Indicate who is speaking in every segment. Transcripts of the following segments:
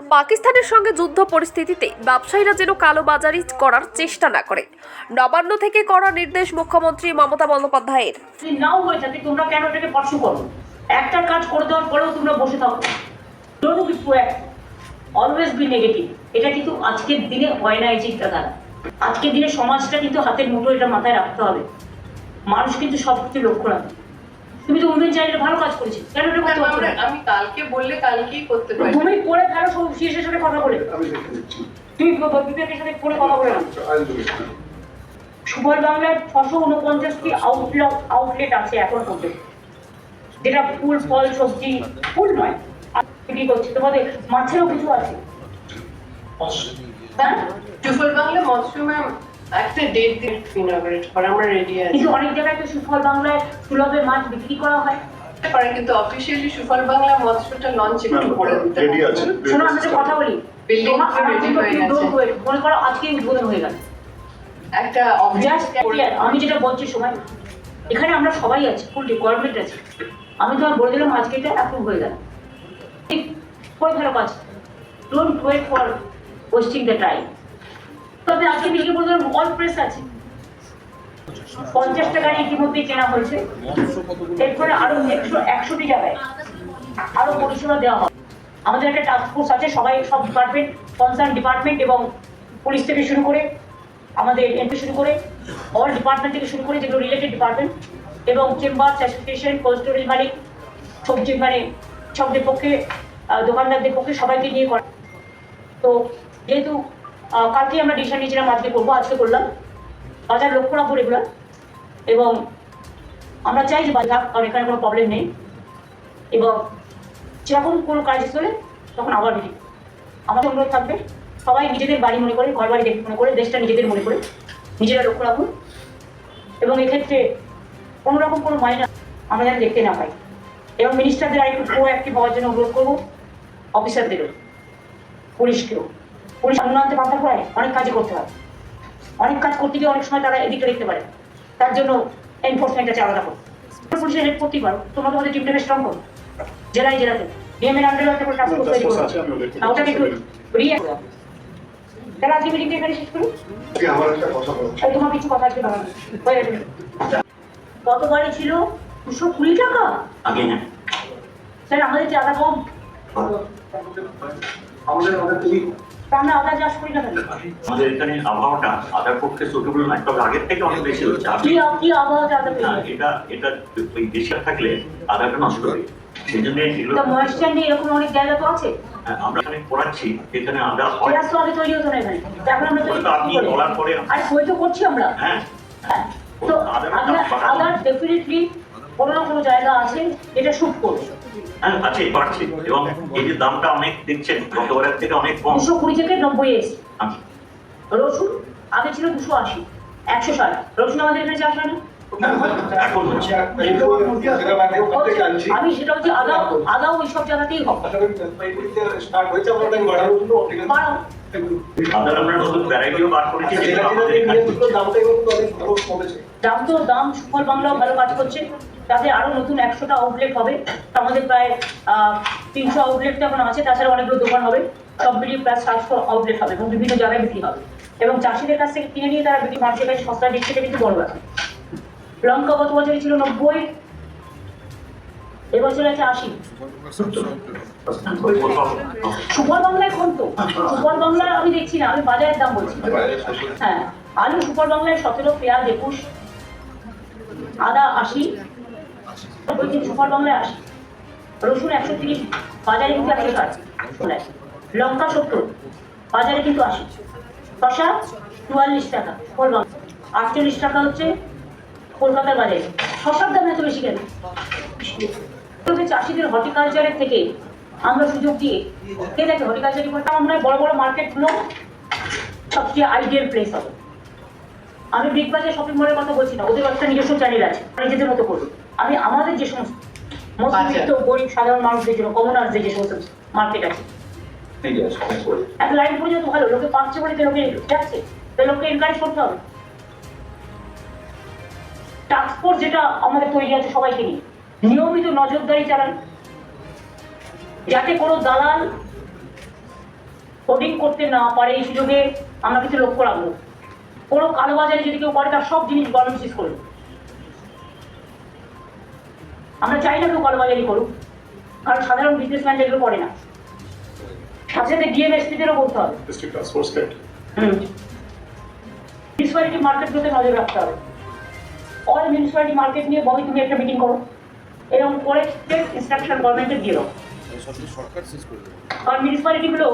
Speaker 1: পাকিস্তানের সঙ্গে যুদ্ধ পরিস্থিতিতে ব্যবসায়ীরা যেন কালোবাজারি করার চেষ্টা না করে। নবান্ন থেকে করা নির্দেশ মুখ্যমন্ত্রী মমতা বন্দ্যোপাধ্যায়ের।
Speaker 2: নাও হয়ে থাকে তোমরা কেন এটাকে পার্সু করো? একটা কাজ করে দেওয়ার পরেও তোমরা বসে থাকো। Don't be proactive always be negative এটা কিন্তু আজকের দিনে হয় না এই চিন্তাধারা। আজকের দিনে সমাজটা কিন্তু হাতের মুঠো এটা মাথায় রাখতে হবে। মানুষ কিন্তু সব কিছু লক্ষ্য রাখে তুমি তো উমেন চাইলে ভালো কাজ করেছি। কেন এটা করতে পারছ না?
Speaker 3: আমি কালকে বললে কালকেই করতে পারি।
Speaker 2: তুমি করে ফেলো সব শেষের সাথে কথা বলে। তুমি বিবেকের সাথে করে কথা বলে
Speaker 4: দেখেছি
Speaker 2: সুবল বাংলার ছশো উনপঞ্চাশটি আউটলেট আউটলেট আছে এখন পর্যন্ত। যেটা ফুল ফল সবজি ফুল নয়। বিক্রি করছে? তোমাদের মাছেরও কিছু আছে। হ্যাঁ?
Speaker 3: টুফল বাংলা মৎস্য ম্যাম একটা ডেট দিন ইনগ্রেট করা আমরা রেডি আছি।
Speaker 2: কিন্তু অনেক জায়গায় তো সুফল বাংলায় সুলভে মাছ বিক্রি করা হয়।
Speaker 3: পারে কিন্তু অফিসিয়ালি সুফল বাংলা মৎস্যটা লঞ্চ একটু করে দিতে
Speaker 4: রেডি আছে
Speaker 2: শোনো আমরা তো কথা বলি।
Speaker 3: Ready
Speaker 2: জন্য
Speaker 3: হয়ে গেছে।
Speaker 2: মনে করো আজকে উদ্বোধন হয়ে গেল।
Speaker 3: একটা
Speaker 2: জাস্ট
Speaker 3: অফিস
Speaker 2: আমি যেটা বলছি সময় এখানে আমরা সবাই আছি ফুল রিকোয়ারমেন্ট আছে। আমি তোমার বলে দিলাম আজকে এটা অ্যাপ্রুভ হয়ে গেল। ঠিক করে ফেলো কাজ don't wait for wasting the time তবে আজকে বিক্রি বলতে অল প্রেস আছে। পঞ্চাশ টাকার ইতিমধ্যে কেনা হয়েছে। এরপরে আরও একশো, একশোটি জায়গায় আরও পরিষেবা দেওয়া হবে। আমাদের একটা টাস্ক আছে, সবাই সব ডিপার্টমেন্ট কনসার্ন ডিপার্টমেন্ট এবং পুলিশ থেকে শুরু করে, আমাদের এমপি শুরু করে অল ডিপার্টমেন্ট থেকে শুরু করে যেগুলো রিলেটেড ডিপার্টমেন্ট এবং চেম্বার অ্যাসোসিয়েশন কোল্ড স্টোরেজ মালিক সবজি মানে সবদের পক্ষে দোকানদারদের পক্ষে সবাইকে নিয়ে করা। তো যেহেতু কালকে আমরা ডিসিশন নিয়েছিলাম, আজকে করব, আজকে করলাম। বাজার লক্ষ্য রাখব রেগুলার এবং আমরা চাই যে বাজার কারণ এখানে কোনো প্রবলেম নেই। এবং যখন কোনো কাজ হলে তখন আবার বেরিয়ে। আমাদের অনুরোধ থাকবে, সবাই নিজেদের বাড়ি মনে করে, ঘর বাড়ি মনে করে, দেশটা নিজেদের মনে করে, নিজেরা লক্ষ্য রাখুন। এবং এক্ষেত্রে কোনো রকম কোনো মাইনা আমরা যেন দেখতে না পাই। এবং মিনিস্টারদের আরেকটু প্রো অ্যাক্টিভ হওয়ার জন্য অনুরোধ করব অফিসারদেরও পুলিশকেও। পুলিশ উন্নয়নতে বাধা পড়ায় অনেক কাজই করতে হয়। অনেক কাজ করতে গিয়ে অনেক সময় তারা এদিকটা দেখতে পারে। তার জন্য এনফোর্সমেন্ট আছে আলাদা করে। পুলিশের হেল্প করতেই পারো। তোমরা তোমাদের টিমটাকে স্ট্রং করো। জেলায় জেলাতে। ডিএমএর আন্ডারে একটা করে টাস্ক তৈরি আর ওটাকে একটু রিয়ে তাহলে আজকে মিটিংটা এখানে শেষ করি?
Speaker 4: কি আমার একটা কথা বলছি
Speaker 2: এই তোমার কিছু কথা আছে হয়ে ছিল দুশো কুড়ি টাকা?
Speaker 5: আগে না।
Speaker 2: স্যার আমাদের যে আদা কম।
Speaker 4: আমাদের আমাদের
Speaker 2: আমরা আদা চাষ করি না
Speaker 5: আমাদের এখানে আবহাওয়াটা আদার পক্ষে সুটেবল নয় তবে আগের থেকে অনেক বেশি হচ্ছে।
Speaker 2: কি কি আবহাওয়া আদা
Speaker 5: এটা এটা ওই থাকলে নষ্ট হবে। সেই জন্য এগুলো
Speaker 2: ময়েশ্চার নেই এরকম অনেক জায়গা তো আছে?
Speaker 5: হ্যাঁ, আমরা এখানে পড়াচ্ছি এখানে আদা হয়।
Speaker 2: তো আগে তৈরি হতো না এখানে। এখন আমরা তৈরি
Speaker 5: আপনি বলার পরে
Speaker 2: আরে তো করছি আমরা।
Speaker 5: হ্যাঁ।
Speaker 2: হ্যাঁ। তো আদার ডেফিনেটলি কোনো না কোনো জায়গা আছে যেটা শুট করবে
Speaker 5: হ্যাঁ আছে পারছি। এবং এই যে দামটা অনেক দিচ্ছেন গতবারের থেকে অনেক কম।
Speaker 2: দুশো কুড়ি থেকে নব্বই এসছে
Speaker 5: আচ্ছা,
Speaker 2: রসুন আগে ছিল দুশো আশি একশো ষাট। রসুন আমাদের এখানে চাষ হয় না আমি সেটা হচ্ছে আদাও জায়গাতেই হবে
Speaker 5: যেগুলো আমাদের এখানে হচ্ছে।
Speaker 2: দাম তো দাম সুফল বাংলাও ভালো কাজ করছে। তাদের আরও নতুন একশোটা আউটলেট হবে। আমাদের প্রায় তিনশো আউটলেট এখন আছে, তাছাড়া অনেকগুলো দোকান হবে। সব মিলিয়ে প্রায় সাতশো আউটলেট হবে এবং বিভিন্ন জায়গায় বিক্রি হবে। এবং চাষিদের কাছ থেকে কিনে নিয়ে তারা বিক্রি মানুষের কাছে সস্তা দিচ্ছে এটা কিন্তু বড় ব্যাপার। লঙ্কা গত বছরে ছিল নব্বই এবছর আছে আশি। সুপার বাংলায় কোন তো। সুপার বাংলায় আমি দেখছি না, আমি বাজারের দাম বলছি। হ্যাঁ আলু সুপার বাংলায় সতেরো, পেঁয়াজ একুশ, আদা আশি বলছি, সুপার বাংলায় আশি রসুন একশো তিরিশ, বাজারে কিন্তু একশো ষাট। লঙ্কা সত্তর, বাজারে কিন্তু আশি। শশা চুয়াল্লিশ টাকা, সুপার বাংলা। আটচল্লিশ টাকা হচ্ছে কলকাতার বাজারে। শশার দাম এত বেশি কেন? চাষিদের হর্টিকালচারের থেকে আমরা সুযোগ দিয়ে কে দেখে হর্টিকালচার আমরা বড় বড় মার্কেটগুলো সবচেয়ে আইডিয়াল প্লেস হবে। আমি বিগ বাজার শপিং মলের কথা বলছি না, ওদের একটা নিজস্ব চ্যানেল আছে, নিজেদের মতো করবে আমি আমাদের যে সমস্ত মধ্যবিত্ত গরিব সাধারণ মানুষদের জন্য কমনার্সদের যে সমস্ত মার্কেট আছে। একটা লাইন পড়ে যেত ভালো লোকে পাচ্ছে বলে তো লোকে যাচ্ছে। তো লোককে এনকারেজ করতে হবে। টাস্ক ফোর্স যেটা আমাদের তৈরি আছে সবাইকে নিয়ে। নিয়মিত নজরদারি চালান। যাতে কোনো দালাল হোর্ডিং করতে না পারে এই সুযোগে আমরা কিছু লক্ষ্য রাখব। কোনো কালোবাজারে যদি কেউ করে তার সব জিনিস গভর্নমেন্ট সিজ করবে আমরা চাই না কেউ কালোবাজারি করুক। কারণ সাধারণ বিজনেসম্যান যেগুলো করে না। সাথে সাথে ডিএমএসপিদেরও করতে হবে। মিউনিসিপ্যালিটি মার্কেটগুলোতে নজর রাখতে হবে। অল মিউনিসিপ্যালিটি মার্কেট নিয়ে বমি তুমি একটা মিটিং করো। এরকম করে ইনস্ট্রাকশন গভর্নমেন্টে দিয়ে দাও।
Speaker 6: করে
Speaker 2: কারণ মিউনিসিপ্যালিটিগুলো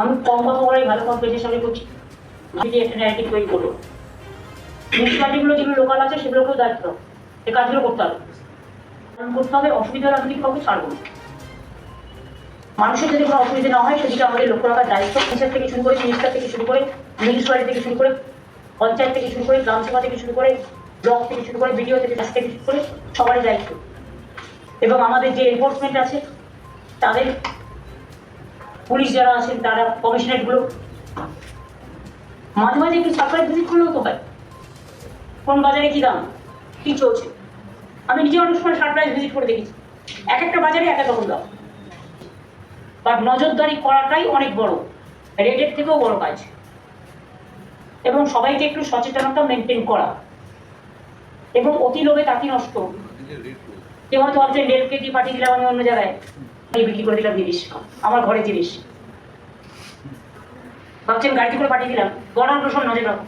Speaker 2: আমি কম কথা বলাই ভালো কম পেজের সঙ্গে করছি। যদি একটা ন্যারেটিভ তৈরি করব। মিউনিসিপ্যালিটিগুলো যেগুলো লোকাল আছে সেগুলোকেও দায়িত্ব দাও। এই কাজগুলো করতে হবে। কারণ করতে হবে, অসুবিধা হলে আমি কাউকে ছাড়বো মানুষের যদি কোনো অসুবিধা না হয়, সেদিকে আমাদের লক্ষ্য রাখার দায়িত্ব পঞ্চায়েত থেকে শুরু করে মিনিস্টার থেকে শুরু করে মিউনিসিপ্যালিটি থেকে শুরু করে, পঞ্চায়েত থেকে শুরু করে গ্রামসভা থেকে শুরু করে ব্লক থেকে শুরু করে বিডিও থেকে থেকে শুরু করে, সবারই দায়িত্ব। এবং আমাদের যে এনফোর্সমেন্ট আছে, তাদের পুলিশ যারা আছেন, তারা কমিশনারেটগুলো, মাঝে মাঝে একটু সারপ্রাইজ ভিজিট করলেও তো হয়। কোন বাজারে কি দাম? কি চলছে? আমি নিজে অনেক সময় সারপ্রাইজ ভিজিট করে দেখেছি। এক একটা বাজারে এক এক রকম দাম। বাট নজরদারি করাটাই অনেক বড়। রেটের থেকেও বড় কাজ। এবং সবাইকে একটু সচেতনতা মেনটেন করা। এবং অতি লোভে তাঁতি নষ্ট। কেউ হয়তো ভাবছে দেড় কেজি পাঠিয়ে দিলাম আমি অন্য জায়গায়। আমি বিক্রি করে দিলাম জিনিস। আমার ঘরে জিনিস। ভাবছেন গাড়িতে করে পাঠিয়ে দিলাম। গড়ার প্রশ্ন নজর রাখুন।